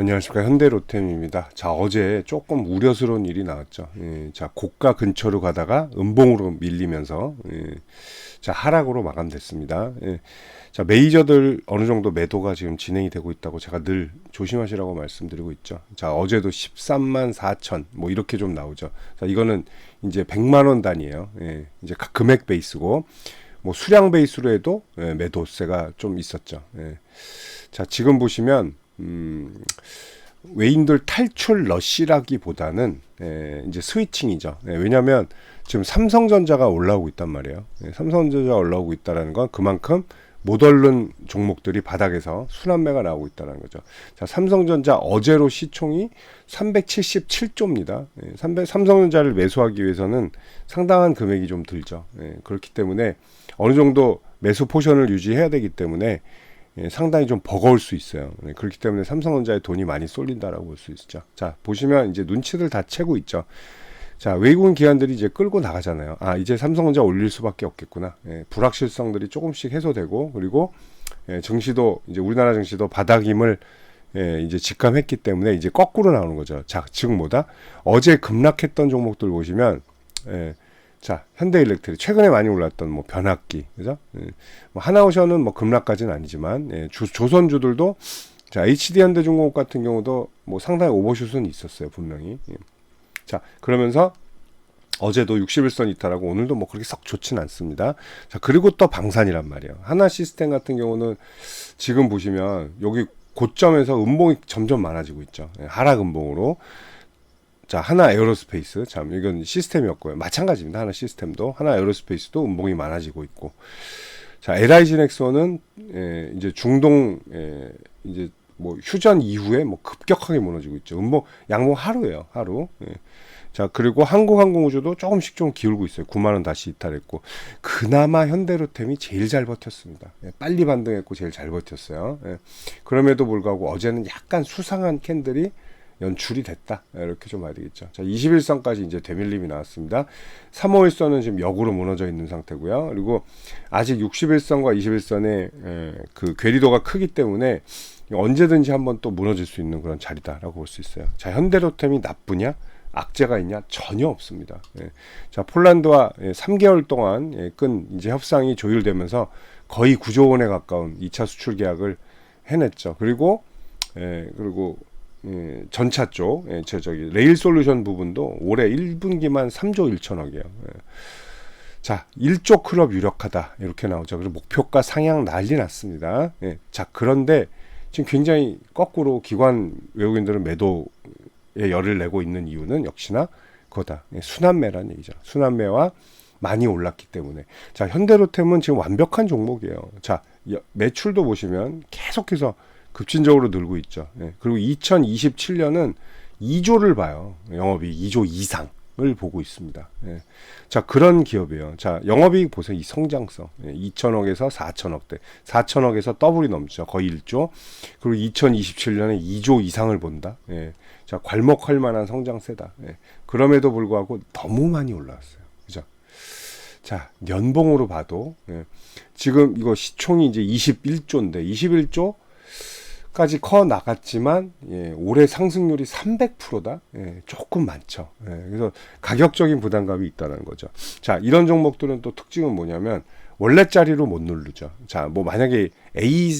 안녕하십니까 현대로템입니다. 자 어제 조금 우려스러운 일이 나왔죠. 예, 자 고가 근처로 가다가 음봉으로 밀리면서 예, 자 하락으로 마감됐습니다. 예, 자 메이저들 어느 정도 매도가 지금 진행이 되고 있다고 제가 늘 조심하시라고 말씀드리고 있죠. 자 어제도 13만 4천 뭐 이렇게 좀 나오죠. 자 이거는 이제 100만 원 단위예요. 예, 이제 각 금액 베이스고 뭐 수량 베이스로 해도 예, 매도세가 좀 있었죠. 예. 자 지금 보시면 음, 외인들 탈출 러시라기보다는 예, 이제 스위칭이죠. 예, 왜냐하면 지금 삼성전자가 올라오고 있단 말이에요. 예, 삼성전자가 올라오고 있다라는 건 그만큼 못 얼른 종목들이 바닥에서 순환매가 나오고 있다는 거죠. 자, 삼성전자 어제로 시총이 377조입니다. 예, 300, 삼성전자를 매수하기 위해서는 상당한 금액이 좀 들죠. 예, 그렇기 때문에 어느 정도 매수 포션을 유지해야 되기 때문에 예, 상당히 좀 버거울 수 있어요. 네, 그렇기 때문에 삼성전자에 돈이 많이 쏠린다라고 볼 수 있죠. 자, 보시면 이제 눈치를 다 채고 있죠. 자, 외국인 기관들이 이제 끌고 나가잖아요. 아, 이제 삼성전자 올릴 수밖에 없겠구나. 예, 불확실성들이 조금씩 해소되고, 그리고 예, 증시도, 이제 우리나라 증시도 바닥임을 예, 이제 직감했기 때문에 이제 거꾸로 나오는 거죠. 자, 즉 뭐다? 어제 급락했던 종목들 보시면, 예, 자, 현대 일렉트릭 최근에 많이 올랐던 뭐 변압기, 그죠? 예. 뭐 하나오션은 뭐 급락까지는 아니지만 예, 주, 조선주들도 자 HD 현대중공업 같은 경우도 뭐 상당히 오버슛은 있었어요 분명히. 예. 자 그러면서 어제도 61선 이탈하고 오늘도 뭐 그렇게 썩 좋진 않습니다. 자 그리고 또 방산이란 말이에요. 하나 시스템 같은 경우는 지금 보시면 여기 고점에서 음봉이 점점 많아지고 있죠. 예, 하락 음봉으로. 자, 하나 에어로스페이스. 참, 이건 시스템이었고요. 마찬가지입니다. 하나 시스템도. 하나 에어로스페이스도 음봉이 많아지고 있고. 자, LIG 넥슨은, 예, 이제 중동, 예, 이제 뭐 휴전 이후에 뭐 급격하게 무너지고 있죠. 음봉, 양봉 하루예요 하루. 예. 자, 그리고 한국항공우주도 조금씩 좀 기울고 있어요. 9만원 다시 이탈했고. 그나마 현대로템이 제일 잘 버텼습니다. 예, 빨리 반등했고 제일 잘 버텼어요. 예. 그럼에도 불구하고 어제는 약간 수상한 캔들이 연출이 됐다. 이렇게 좀 봐야 되겠죠. 자, 21선까지 이제 대밀림이 나왔습니다. 3호일선은 지금 역으로 무너져 있는 상태고요. 그리고 아직 61선과 21선의 에, 그 괴리도가 크기 때문에 언제든지 한번 또 무너질 수 있는 그런 자리다라고 볼 수 있어요. 자, 현대로템이 나쁘냐? 악재가 있냐? 전혀 없습니다. 예. 자, 폴란드와 예, 3개월 동안 예, 끈 이제 협상이 조율되면서 거의 9조 원에 가까운 2차 수출 계약을 해냈죠. 그리고 예, 그리고 예, 전차 쪽, 예, 저, 저기, 레일 솔루션 부분도 올해 1분기만 3조 1천억이에요. 예. 자, 1조 클럽 유력하다. 이렇게 나오죠. 그리고 목표가 상향 난리 났습니다. 예. 자, 그런데 지금 굉장히 거꾸로 기관 외국인들은 매도에 열을 내고 있는 이유는 역시나 그거다. 예, 순환매라는 얘기죠. 순환매와 많이 올랐기 때문에. 자, 현대로템은 지금 완벽한 종목이에요. 자, 매출도 보시면 계속해서 급진적으로 늘고 있죠. 예. 그리고 2027년은 2조를 봐요. 영업이익 2조 이상을 보고 있습니다. 예. 자 그런 기업이에요. 자 영업이익 보세요. 이 성장성 예. 2천억에서 4천억대, 4천억에서 더블이 넘죠. 거의 1조. 그리고 2027년에 2조 이상을 본다. 예. 자 괄목할 만한 성장세다. 예. 그럼에도 불구하고 너무 많이 올라왔어요. 그죠? 자 연봉으로 봐도 예. 지금 이거 시총이 이제 21조인데 21조 까지 커 나갔지만 예, 올해 상승률이 300%다. 예, 조금 많죠. 예, 그래서 가격적인 부담감이 있다는 거죠. 자, 이런 종목들은 또 특징은 뭐냐면 원래 자리로 못 누르죠. 자, 뭐 만약에 A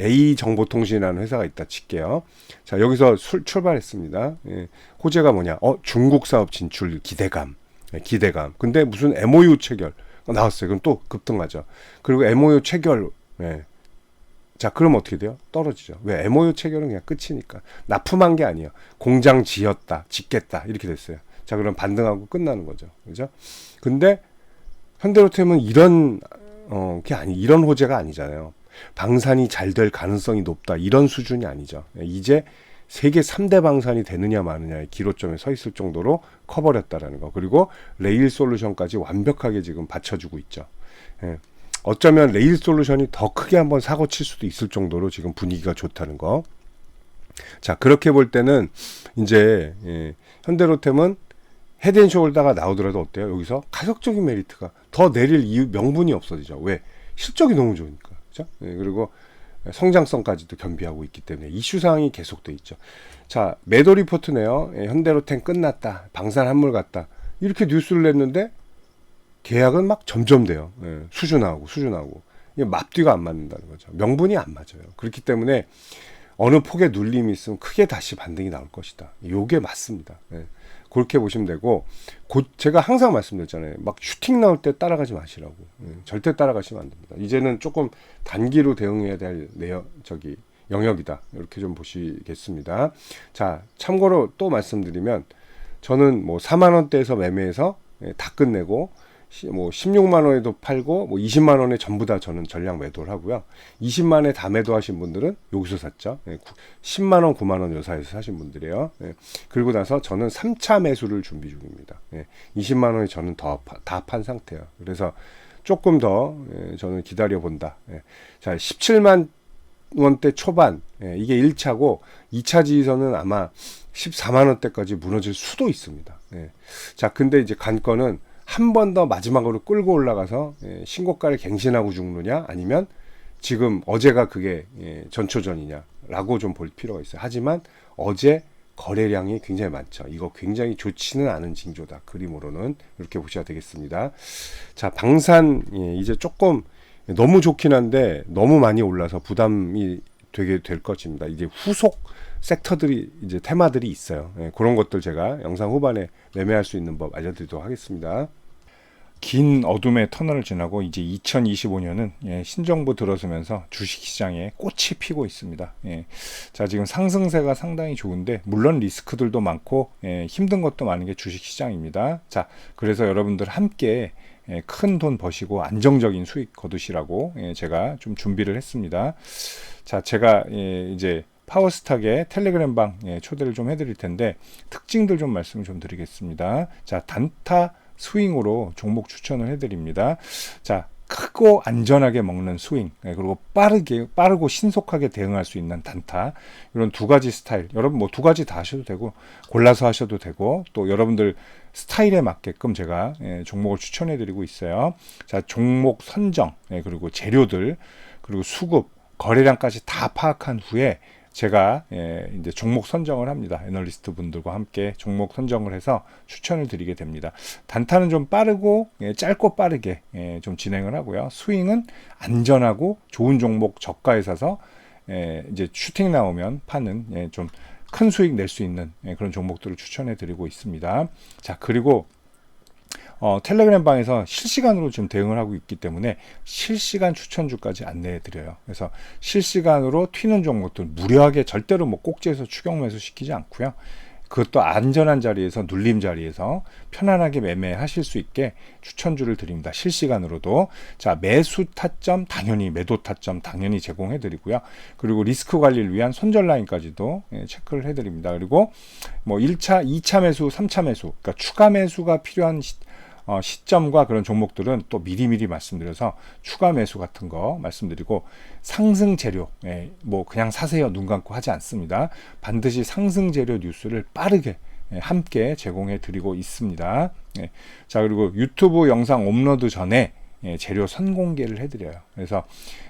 A 정보통신이라는 회사가 있다 칠게요. 자, 여기서 술, 출발했습니다. 예, 호재가 뭐냐? 어, 중국 사업 진출 기대감. 예, 기대감. 근데 무슨 MOU 체결 나왔어요. 그럼 또 급등하죠. 그리고 MOU 체결 예, 자, 그럼 어떻게 돼요? 떨어지죠. 왜? MOU 체결은 그냥 끝이니까. 납품한 게 아니에요. 공장 지었다, 짓겠다, 이렇게 됐어요. 자, 그럼 반등하고 끝나는 거죠. 그죠? 근데, 현대로템은 이런, 어, 게 아니, 이런 호재가 아니잖아요. 방산이 잘 될 가능성이 높다. 이런 수준이 아니죠. 이제 세계 3대 방산이 되느냐 마느냐의 기로점에 서 있을 정도로 커버렸다라는 거. 그리고 레일 솔루션까지 완벽하게 지금 받쳐주고 있죠. 예. 어쩌면 레일 솔루션이 더 크게 한번 사고 칠 수도 있을 정도로 지금 분위기가 좋다는 거. 자, 그렇게 볼 때는 이제 예, 현대로템은 헤드앤숄더가 나오더라도 어때요? 여기서 가격적인 메리트가 더 내릴 이유 명분이 없어지죠. 왜? 실적이 너무 좋으니까. 그죠? 예, 그리고 성장성까지도 겸비하고 있기 때문에 이슈 사항이 계속돼 있죠. 자, 매도 리포트네요. 예, 현대로템 끝났다. 방산 한물 갔다. 이렇게 뉴스를 냈는데 계약은 막 점점 돼요. 예, 수준하고 수준하고 이게 앞뒤가 안 맞는다는 거죠. 명분이 안 맞아요. 그렇기 때문에 어느 폭의 눌림이 있으면 크게 다시 반등이 나올 것이다. 요게 맞습니다. 예. 그렇게 보시면 되고 곧 제가 항상 말씀드렸잖아요. 막 슈팅 나올 때 따라가지 마시라고. 예. 절대 따라가시면 안 됩니다. 이제는 조금 단기로 대응해야 될 내용 저기 영역이다. 이렇게 좀 보시겠습니다. 자, 참고로 또 말씀드리면 저는 뭐 4만 원대에서 매매해서 예, 다 끝내고 뭐 16만 원에도 팔고 뭐 20만 원에 전부 다 저는 전량 매도를 하고요. 20만에 다 매도하신 분들은 여기서 샀죠. 10만 예, 원, 9만 원 요사에서 사신 분들이에요. 예, 그리고 나서 저는 3차 매수를 준비 중입니다. 20만 원에 저는 더다판 상태예요. 그래서 조금 더 저는 기다려 본다. 자, 17만 원대 초반 이게 1차고 2차 지지선은 아마 14만 원대까지 무너질 수도 있습니다. 자, 근데 이제 관건은 한 번 더 마지막으로 끌고 올라가서 예, 신고가를 갱신하고 죽느냐 아니면 지금 어제가 그게 예, 전초전이냐라고 좀 볼 필요가 있어요. 하지만 어제 거래량이 굉장히 많죠. 이거 굉장히 좋지는 않은 징조다. 그림으로는 이렇게 보셔야 되겠습니다. 자, 방산 예, 이제 조금 너무 좋긴 한데 너무 많이 올라서 부담이 되게 될 것입니다. 이제 후속 섹터들이 이제 테마들이 있어요. 예, 그런 것들 제가 영상 후반에 매매할 수 있는 법 알려드리도록 하겠습니다. 긴 어둠의 터널을 지나고 이제 2025년은 예, 신정부 들어서면서 주식시장에 꽃이 피고 있습니다. 예. 자 지금 상승세가 상당히 좋은데 물론 리스크들도 많고 예, 힘든 것도 많은 게 주식시장입니다. 자 그래서 여러분들 함께 예, 큰 돈 버시고 안정적인 수익 거두시라고 예, 제가 좀 준비를 했습니다. 자 제가 예, 이제 파워스탁의 텔레그램 방 예, 초대를 좀 해드릴 텐데 특징들 좀 말씀을 좀 드리겠습니다. 자 단타 스윙으로 종목 추천을 해드립니다. 자, 크고 안전하게 먹는 스윙 네, 그리고 빠르게 빠르고 신속하게 대응할 수 있는 단타 이런 두 가지 스타일 여러분 뭐 두 가지 다 하셔도 되고 골라서 하셔도 되고 또 여러분들 스타일에 맞게끔 제가 예, 종목을 추천해 드리고 있어요 자 종목 선정 예, 그리고 재료들 그리고 수급 거래량까지 다 파악한 후에 제가 예, 이제 종목 선정을 합니다. 애널리스트 분들과 함께 종목 선정을 해서 추천을 드리게 됩니다. 단타는 좀 빠르고 예, 짧고 빠르게 예, 좀 진행을 하고요. 스윙은 안전하고 좋은 종목 저가에 사서 예, 이제 슈팅 나오면 파는 예, 좀큰 수익 낼 수 있는 예, 그런 종목들을 추천해 드리고 있습니다. 자 그리고 어, 텔레그램 방에서 실시간으로 지금 대응을 하고 있기 때문에 실시간 추천주까지 안내해 드려요. 그래서 실시간으로 튀는 종목들 무료하게 절대로 뭐 꼭지에서 추격 매수 시키지 않고요. 그것도 안전한 자리에서 눌림 자리에서 편안하게 매매하실 수 있게 추천주를 드립니다. 실시간으로도 자 매수 타점 당연히 매도 타점 당연히 제공해 드리고요. 그리고 리스크 관리를 위한 손절 라인까지도 예, 체크를 해 드립니다. 그리고 뭐 1차, 2차 매수, 3차 매수 그러니까 추가 매수가 필요한 시, 어, 시점과 그런 종목들은 또 미리미리 말씀드려서 추가 매수 같은 거 말씀드리고 상승 재료 예, 뭐 그냥 사세요 눈 감고 하지 않습니다. 반드시 상승 재료 뉴스를 빠르게 예, 함께 제공해 드리고 있습니다. 예, 자 그리고 유튜브 영상 업로드 전에 예, 재료 선공개를 해드려요. 그래서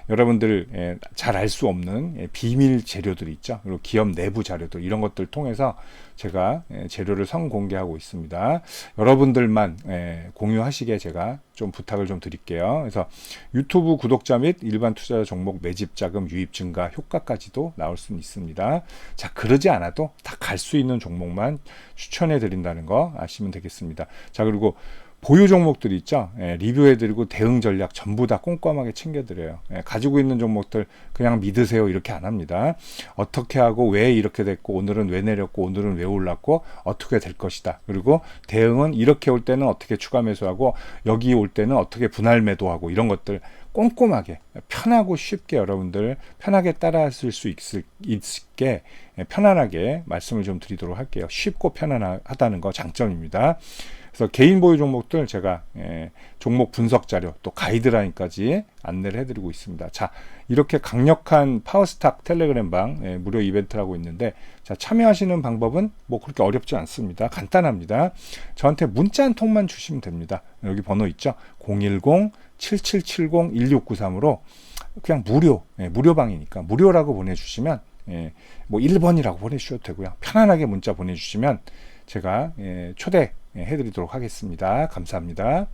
여러분들 예, 잘알 수 없는 예, 비밀 재료들 있죠. 그리고 기업 내부 자료들 이런 것들 통해서 제가 재료를 선공개하고 있습니다. 여러분들만 공유하시게 제가 좀 부탁을 좀 드릴게요. 그래서 유튜브 구독자 및 일반 투자자 종목 매집 자금 유입 증가 효과까지도 나올 수 있습니다. 자 그러지 않아도 다 갈 수 있는 종목만 추천해 드린다는 거 아시면 되겠습니다. 자 그리고 보유 종목들 있죠. 예, 리뷰해드리고 대응 전략 전부 다 꼼꼼하게 챙겨드려요. 예, 가지고 있는 종목들 그냥 믿으세요 이렇게 안 합니다. 어떻게 하고 왜 이렇게 됐고 오늘은 왜 내렸고 오늘은 왜 올랐고 어떻게 될 것이다. 그리고 대응은 이렇게 올 때는 어떻게 추가 매수하고 여기 올 때는 어떻게 분할 매도하고 이런 것들 꼼꼼하게 편하고 쉽게 여러분들 편하게 따라하실 수 있을, 있게 편안하게 말씀을 좀 드리도록 할게요. 쉽고 편안하다는 거 장점입니다. 그래서 개인 보유 종목들 제가 예, 종목 분석 자료 또 가이드라인까지 안내를 해드리고 있습니다. 자 이렇게 강력한 파워스탁 텔레그램 방 예, 무료 이벤트를 하고 있는데 자 참여하시는 방법은 뭐 그렇게 어렵지 않습니다. 간단합니다. 저한테 문자 한 통만 주시면 됩니다. 여기 번호 있죠? 010-7770-1693으로 그냥 무료, 예, 무료방이니까 무료라고 보내주시면 예, 뭐 1번이라고 보내주셔도 되고요. 편안하게 문자 보내주시면 제가 예, 초대해드리도록 하겠습니다. 감사합니다.